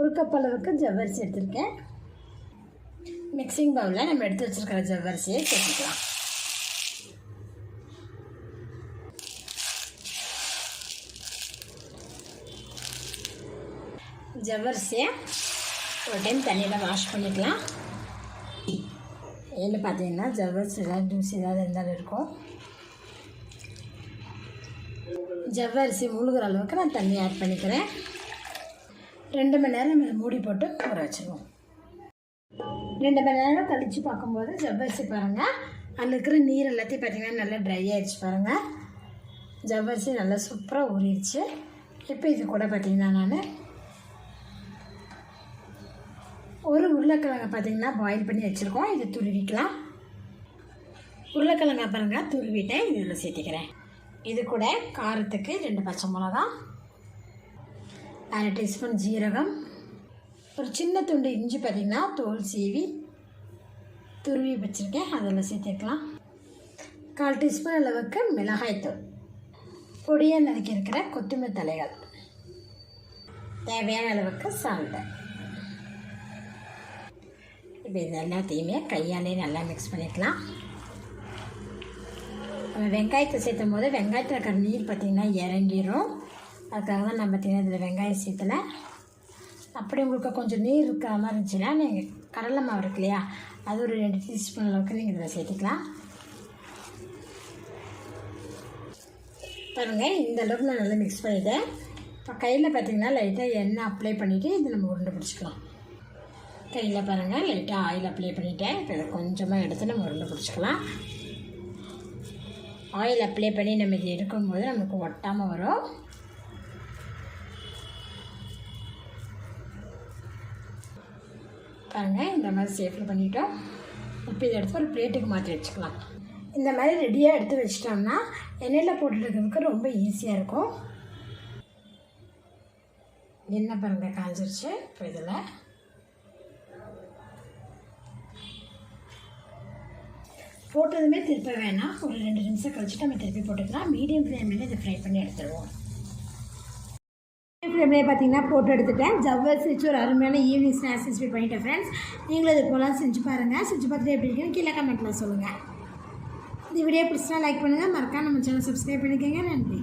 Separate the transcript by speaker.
Speaker 1: ஒரு கப் அளவுக்கு ஜவ்வரிசி எடுத்திருக்கேன். மிக்சிங் பவுலில் நம்ம எடுத்து வச்சுருக்கிற ஜவ்வரிசியை சேர்த்துக்கலாம். ஜவ்வரிசியை ஒரு டைம் தண்ணியில் வாஷ் பண்ணிக்கலாம். ஏன்னு பார்த்தீங்கன்னா ஜவ்வரிசி ஏதாவது ஜூஸ் ஏதாவது இருந்தாலும் இருக்கும். ஜவ்வரிசி முழுகிற அளவுக்கு நான் தண்ணி ஆட் பண்ணிக்கிறேன். ரெண்டு மணி நேரம் நம்ம மூடி போட்டு ஊற வச்சுருவோம். ரெண்டு மணி நேரம் கழித்து பார்க்கும்போது ஜவ்வரிசி பாருங்கள் அதில் இருக்கிற நீர் எல்லாத்தையும் பார்த்தீங்கன்னா நல்லா ட்ரை ஆயிடுச்சு பாருங்கள் ஜவ்வரிசி நல்லா சூப்பராக ஊறிடுச்சு. இப்போ இது கூட பார்த்தீங்கன்னா நான் ஒரு உருளைக்கிழங்கை பார்த்தீங்கன்னா பாயில் பண்ணி வச்சுருக்கோம். இது துருவிக்கலாம். உருளைக்கிழங்கை பாருங்க துருவிட்டேன். இதில் சேர்த்திக்கிறேன். இது கூட காரத்துக்கு ரெண்டு பச்சை மிளகா அரை டீஸ்பூன் ஜீரகம் ஒரு சின்ன துண்டு இஞ்சி பார்த்திங்கன்னா தோல் சீவி துருவி வச்சுருக்கேன். அதில் சேர்த்துக்கலாம் கால் டீஸ்பூன் அளவுக்கு மிளகாய்த்தூள் பொடியாக நறுக்கி இருக்கிற கொத்தமல்லி தலைகள் தேவையான அளவுக்கு சால்ட்டு இப்போ இது எல்லாத்தையுமே கையாலே நல்லா மிக்ஸ் பண்ணிக்கலாம். நம்ம வெங்காயத்தை சேர்த்தும் போது வெங்காயத்தில் இருக்கிற நீர் பார்த்திங்கன்னா இறங்கிடும் அதுக்காக தான் நான் பார்த்தீங்கன்னா இதில் வெங்காயம் சேர்த்தலை அப்படி உங்களுக்கு கொஞ்சம் நீர் இருக்கிற மாதிரி இருந்துச்சுன்னா நீங்கள் கடலை மாவு இருக்கு இல்லையா? அது ஒரு ரெண்டு டீஸ்பூன் அளவுக்கு நீங்கள் இதில் சேர்த்துக்கலாம். பாருங்கள் இந்த அளவுக்கு நான் நல்லா மிக்ஸ் பண்ணிட்டேன். இப்போ கையில் பார்த்தீங்கன்னா லைட்டாக எண்ணெய் அப்ளை பண்ணிவிட்டு இது நம்ம உருண்டை பிடிச்சிக்கலாம். கையில் பாருங்கள் லைட்டாக ஆயில் அப்ளை பண்ணிவிட்டேன் இப்போ இதை கொஞ்சமாக எடுத்து நம்ம உருண்டை பிடிச்சிக்கலாம். ஆயில் அப்ளை பண்ணி நம்ம இது எடுக்கும்போது நமக்கு ஒட்டாமல் வரும். பாருங்கள் இந்த மாதிரி சேஃபில் பண்ணிட்டோம் இப்போ இதை எடுத்து ஒரு பிளேட்டுக்கு மாற்றி வச்சுக்கலாம். இந்த மாதிரி ரெடியாக எடுத்து வச்சிட்டோம்னா எண்ணெயில் போட்டுருக்கிறதுக்கு ரொம்ப ஈஸியாக இருக்கும். எண்ணெய் பாருங்கள் காஞ்சிருச்சு. இப்போ இதில் போட்டதுமே திருப்ப வேணாம். ஒரு ரெண்டு நிமிஷம் கழிச்சுட்டு நம்ம திருப்பி போட்டுக்கலாம். மீடியம் ஃப்ளேமில் இதை ஃப்ரை பண்ணி எடுத்துருவோம். மீடியம் பார்த்தீங்கன்னா ஃபோட்டோ எடுத்துட்டேன். ஜவ்வல் வச்சு ஒரு அருமையான ஈவினிங் ஸ்நாக்ஸ் ரெசிபி பண்ணிட்டேன் ஃப்ரெண்ட்ஸ் நீங்களும் இது போலாம் செஞ்சு பாருங்கள் செஞ்சு பார்த்துட்டு எப்படி இருக்குன்னு கீழே கமெண்ட்டில் சொல்லுங்கள் இந்த வீடியோ பிடிச்சா லைக் பண்ணுங்கள் மறக்காம நம்ம சேனல் சப்ஸ்கிரைப் பண்ணிக்கோங்க. நன்றி.